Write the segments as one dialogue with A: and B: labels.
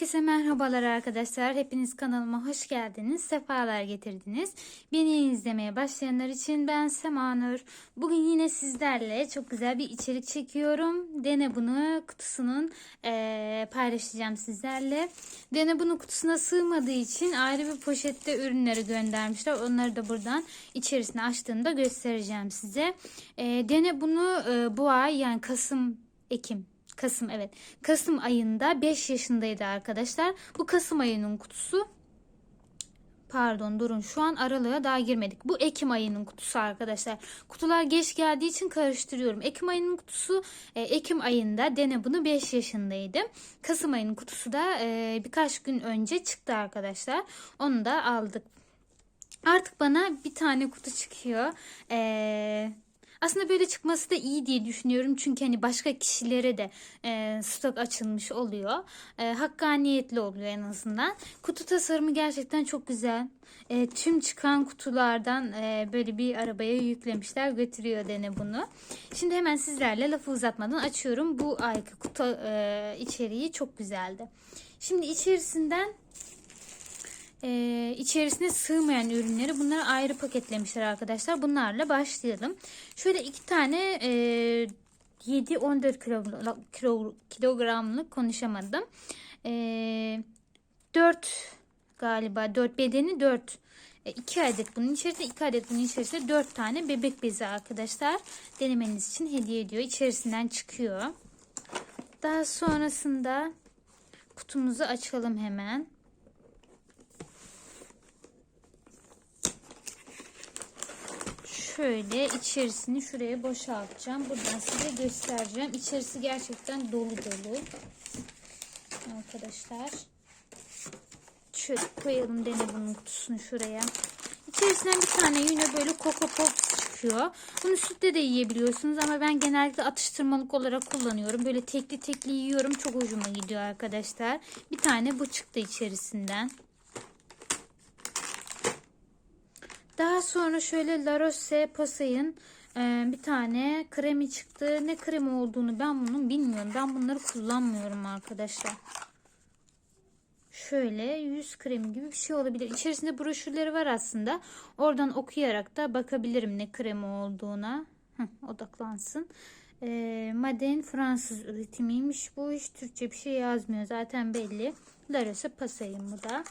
A: Herkese merhabalar arkadaşlar. Hepiniz kanalıma hoş geldiniz. Sefalar getirdiniz. Beni izlemeye başlayanlar için ben Semanur. Bugün yine sizlerle çok güzel bir içerik çekiyorum. Dene bunu kutusunun eee, paylaşacağım sizlerle. Dene bunu kutusuna sığmadığı için ayrı bir poşette ürünleri göndermişler. Onları da buradan içerisine açtığımda göstereceğim size. Eee, Dene bunu eee, bu ay yani Kasım, Ekim Kasım evet. Kasım ayında 5 yaşındaydı arkadaşlar. Bu Kasım ayının kutusu. Pardon durun şu an aralığa daha girmedik. Bu Ekim ayının kutusu arkadaşlar. Kutular geç geldiği için karıştırıyorum. Ekim ayının kutusu e, Ekim ayında dene bunu 5 yaşındaydı. Kasım ayının kutusu da e, birkaç gün önce çıktı arkadaşlar. Onu da aldık. Artık bana bir tane kutu çıkıyor. Eee aslında böyle çıkması da iyi diye düşünüyorum. Çünkü hani başka kişilere de e, stok açılmış oluyor. E, hakkaniyetli oluyor en azından. Kutu tasarımı gerçekten çok güzel. E, tüm çıkan kutulardan e, böyle bir arabaya yüklemişler götürüyor dene bunu. Şimdi hemen sizlerle lafı uzatmadan açıyorum. Bu ayki kutu e, içeriği çok güzeldi. Şimdi içerisinden ee, içerisine sığmayan ürünleri bunları ayrı paketlemişler arkadaşlar. Bunlarla başlayalım. Şöyle iki tane e, 7-14 kilo, kilo, kilogramlık konuşamadım. E, 4 galiba 4 bedeni 4 2 adet bunun içerisinde 2 adet bunun içerisinde 4 tane bebek bezi arkadaşlar denemeniz için hediye ediyor. İçerisinden çıkıyor. Daha sonrasında kutumuzu açalım hemen. Şöyle içerisini şuraya boşaltacağım. Buradan size göstereceğim. İçerisi gerçekten dolu dolu. Arkadaşlar. Şöyle koyalım dene bunun kutusunu şuraya. İçerisinden bir tane yine böyle Coco Pop çıkıyor. Bunu sütle de yiyebiliyorsunuz ama ben genellikle atıştırmalık olarak kullanıyorum. Böyle tekli tekli yiyorum. Çok hoşuma gidiyor arkadaşlar. Bir tane bu çıktı içerisinden. Daha sonra şöyle La Roche Posay'ın e, bir tane kremi çıktı. Ne kremi olduğunu ben bunun bilmiyorum. Ben bunları kullanmıyorum arkadaşlar. Şöyle yüz kremi gibi bir şey olabilir. İçerisinde broşürleri var aslında. Oradan okuyarak da bakabilirim ne kremi olduğuna. Heh, odaklansın. E, Maden Fransız üretimiymiş bu. Hiç Türkçe bir şey yazmıyor. Zaten belli. La Roche Posay'ın bu da.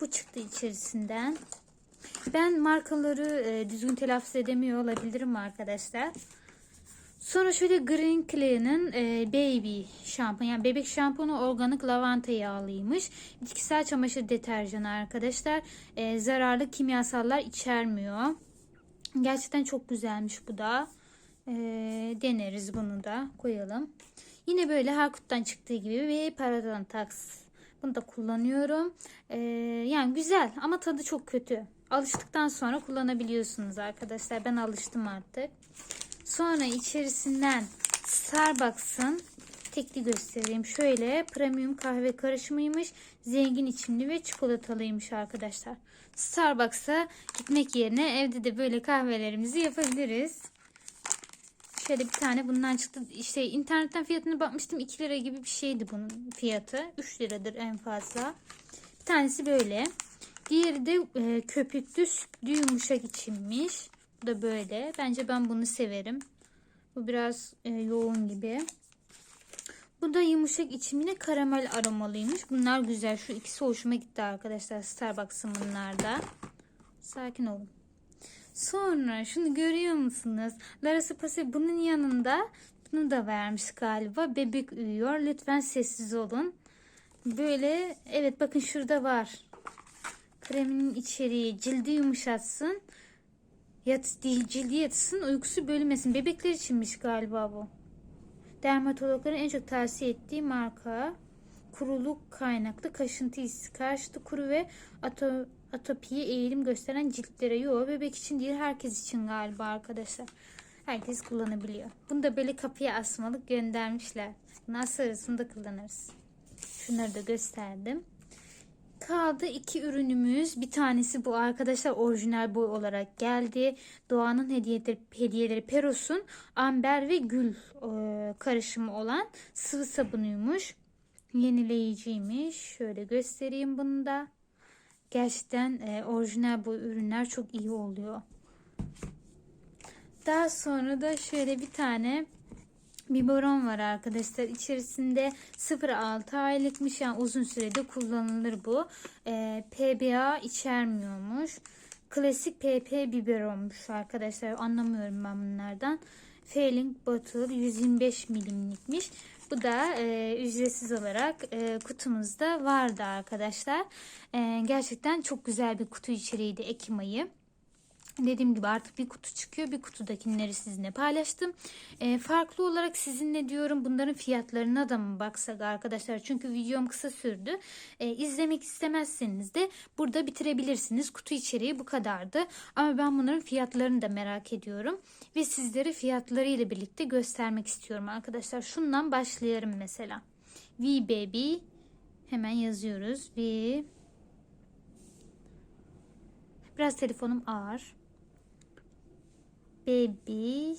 A: Bu çıktı içerisinden. Ben markaları e, düzgün telaffuz edemiyor olabilirim arkadaşlar. Sonra şöyle Green Clean'ın e, Baby şampuan yani bebek şampuanı organik lavanta yağlıymış. Bitkisel çamaşır deterjanı arkadaşlar. E, zararlı kimyasallar içermiyor. Gerçekten çok güzelmiş bu da. E, deneriz bunu da koyalım. Yine böyle Harkut'tan çıktığı gibi bir paradan taks. Bunu da kullanıyorum. E, yani güzel ama tadı çok kötü. Alıştıktan sonra kullanabiliyorsunuz arkadaşlar. Ben alıştım artık. Sonra içerisinden Starbucks'ın tekli göstereyim. Şöyle premium kahve karışımıymış. Zengin içimli ve çikolatalıymış arkadaşlar. Starbucks'a gitmek yerine evde de böyle kahvelerimizi yapabiliriz. Şöyle bir tane bundan çıktı. İşte internetten fiyatına bakmıştım. 2 lira gibi bir şeydi bunun fiyatı. 3 liradır en fazla. Bir tanesi böyle. Diğeri de e, köpüklü sütlü yumuşak içinmiş. Bu da böyle. Bence ben bunu severim. Bu biraz e, yoğun gibi. Bu da yumuşak içimine karamel aromalıymış. Bunlar güzel. Şu ikisi hoşuma gitti arkadaşlar. Starbucks'ın bunlar da. Sakin olun. Sonra şunu görüyor musunuz? Larası Pase bunun yanında bunu da vermiş galiba. Bebek uyuyor. Lütfen sessiz olun. Böyle evet bakın şurada var. Kreminin içeriği cildi yumuşatsın. Yat, cildi yatsın, uykusu bölünmesin. Bebekler içinmiş galiba bu. Dermatologların en çok tavsiye ettiği marka. Kuruluk kaynaklı kaşıntı hissi karşıtı kuru ve ato, atopiye eğilim gösteren ciltlere. Yok bebek için değil herkes için galiba arkadaşlar. Herkes kullanabiliyor. Bunu da böyle kapıya asmalık göndermişler. Nasıl arasında kullanırız. Şunları da gösterdim. Kaldı iki ürünümüz. Bir tanesi bu arkadaşlar orijinal boy olarak geldi. Doğanın hediyeleri, hediyeleri Peros'un amber ve gül e, karışımı olan sıvı sabunuymuş. Yenileyiciymiş. Şöyle göstereyim bunu da. Gerçekten e, orijinal bu ürünler çok iyi oluyor. Daha sonra da şöyle bir tane biberon var arkadaşlar. İçerisinde 0-6 aylıkmış yani uzun sürede kullanılır bu. E, PBA içermiyormuş. Klasik PP biberonmuş arkadaşlar. Anlamıyorum ben bunlardan. Failing Bottle 125 milimlikmiş. Bu da e, ücretsiz olarak e, kutumuzda vardı arkadaşlar. E, gerçekten çok güzel bir kutu içeriğiydi Ekim ayı. Dediğim gibi artık bir kutu çıkıyor. Bir kutudakileri sizinle paylaştım. E, farklı olarak sizinle diyorum bunların fiyatlarına da mı baksak arkadaşlar? Çünkü videom kısa sürdü. E, izlemek istemezseniz de burada bitirebilirsiniz. Kutu içeriği bu kadardı. Ama ben bunların fiyatlarını da merak ediyorum. Ve sizlere fiyatları ile birlikte göstermek istiyorum arkadaşlar. Şundan başlayalım mesela. V Baby hemen yazıyoruz. V Biraz telefonum ağır. Baby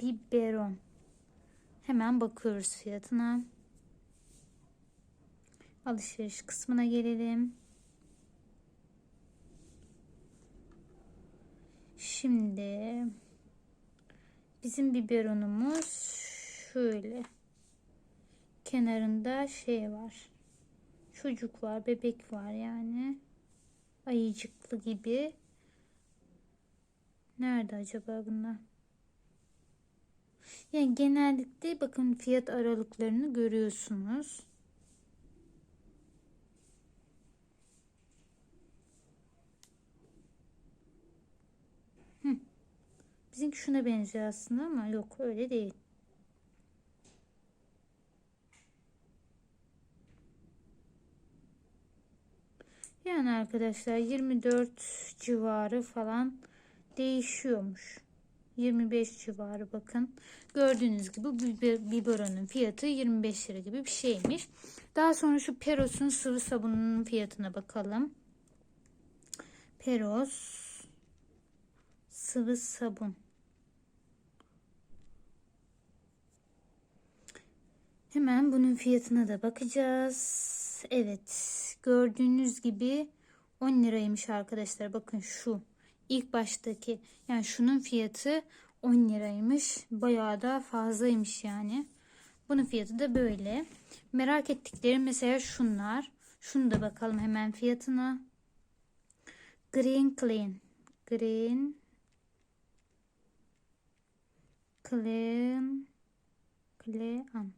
A: biberon. Hemen bakıyoruz fiyatına. Alışveriş kısmına gelelim. Şimdi bizim biberonumuz şöyle. Kenarında şey var. Çocuk var, bebek var yani. Ayıcıklı gibi. Nerede acaba bunlar? Yani genellikle bakın fiyat aralıklarını görüyorsunuz. Bizimki şuna benziyor aslında ama yok öyle değil. Yani arkadaşlar 24 civarı falan değişiyormuş. 25 civarı bakın. Gördüğünüz gibi bu biberonun fiyatı 25 lira gibi bir şeymiş. Daha sonra şu Peros'un sıvı sabununun fiyatına bakalım. Peros sıvı sabun. Hemen bunun fiyatına da bakacağız. Evet gördüğünüz gibi 10 liraymış arkadaşlar. Bakın şu ilk baştaki yani şunun fiyatı 10 liraymış. Bayağı da fazlaymış yani. Bunun fiyatı da böyle. Merak ettiklerim mesela şunlar. Şunu da bakalım hemen fiyatına. Green Clean. Green Clean Clean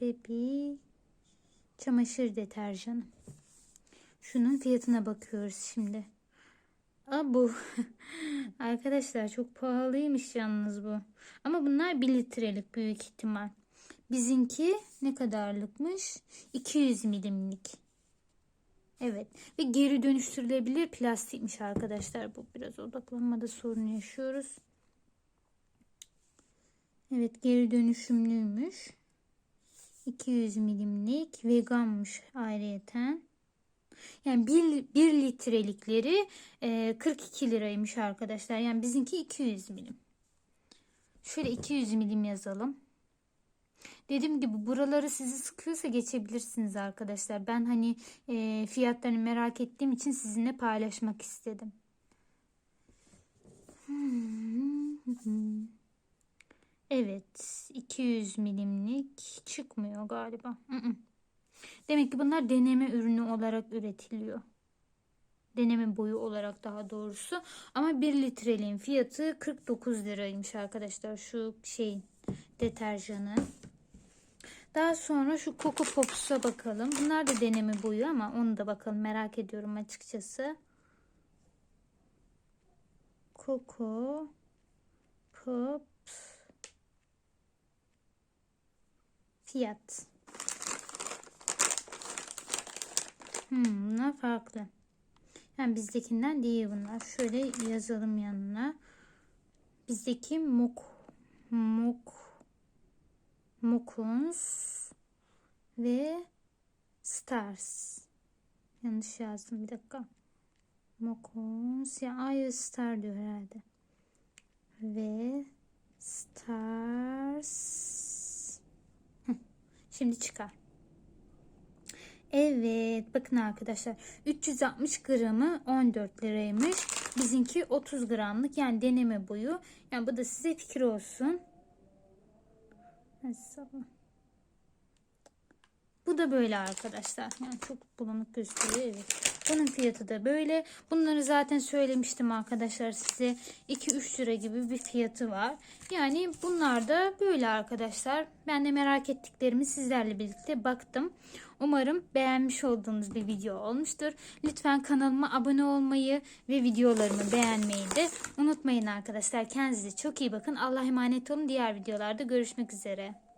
A: Baby çamaşır deterjanı. Şunun fiyatına bakıyoruz şimdi. Aa, bu arkadaşlar çok pahalıymış yalnız bu. Ama bunlar 1 litrelik büyük ihtimal. Bizinki ne kadarlıkmış? 200 milimlik. Evet ve geri dönüştürülebilir plastikmiş arkadaşlar. Bu biraz odaklanmada sorun yaşıyoruz. Evet geri dönüşümlüymüş. 200 milimlik veganmış ayrıyeten. Yani 1, 1 litrelikleri e, 42 liraymış arkadaşlar. Yani bizimki 200 milim. Şöyle 200 milim yazalım. Dediğim gibi buraları sizi sıkıyorsa geçebilirsiniz arkadaşlar. Ben hani e, fiyatlarını merak ettiğim için sizinle paylaşmak istedim. Evet 200 milimlik çıkmıyor galiba. Demek ki bunlar deneme ürünü olarak üretiliyor. Deneme boyu olarak daha doğrusu. Ama 1 litreliğin fiyatı 49 liraymış arkadaşlar. Şu şey deterjanın. Daha sonra şu Coco Pops'a bakalım. Bunlar da deneme boyu ama onu da bakalım merak ediyorum açıkçası. Coco Pops fiyat. Hmm, bunlar farklı. Yani bizdekinden değil bunlar. Şöyle yazalım yanına. Bizdeki mok mok mokuns ve stars. Yanlış yazdım bir dakika. Mokuns ya ay star diyor herhalde. Ve Stars. Şimdi çıkar. Evet bakın arkadaşlar 360 gramı 14 liraymış. Bizimki 30 gramlık yani deneme boyu. Yani bu da size fikir olsun. Bu da böyle arkadaşlar. Yani çok bulanık gösteriyor. Evet. Bunun fiyatı da böyle. Bunları zaten söylemiştim arkadaşlar size. 2-3 lira gibi bir fiyatı var. Yani bunlar da böyle arkadaşlar. Ben de merak ettiklerimi sizlerle birlikte baktım. Umarım beğenmiş olduğunuz bir video olmuştur. Lütfen kanalıma abone olmayı ve videolarımı beğenmeyi de unutmayın arkadaşlar. Kendinize çok iyi bakın. Allah'a emanet olun. Diğer videolarda görüşmek üzere.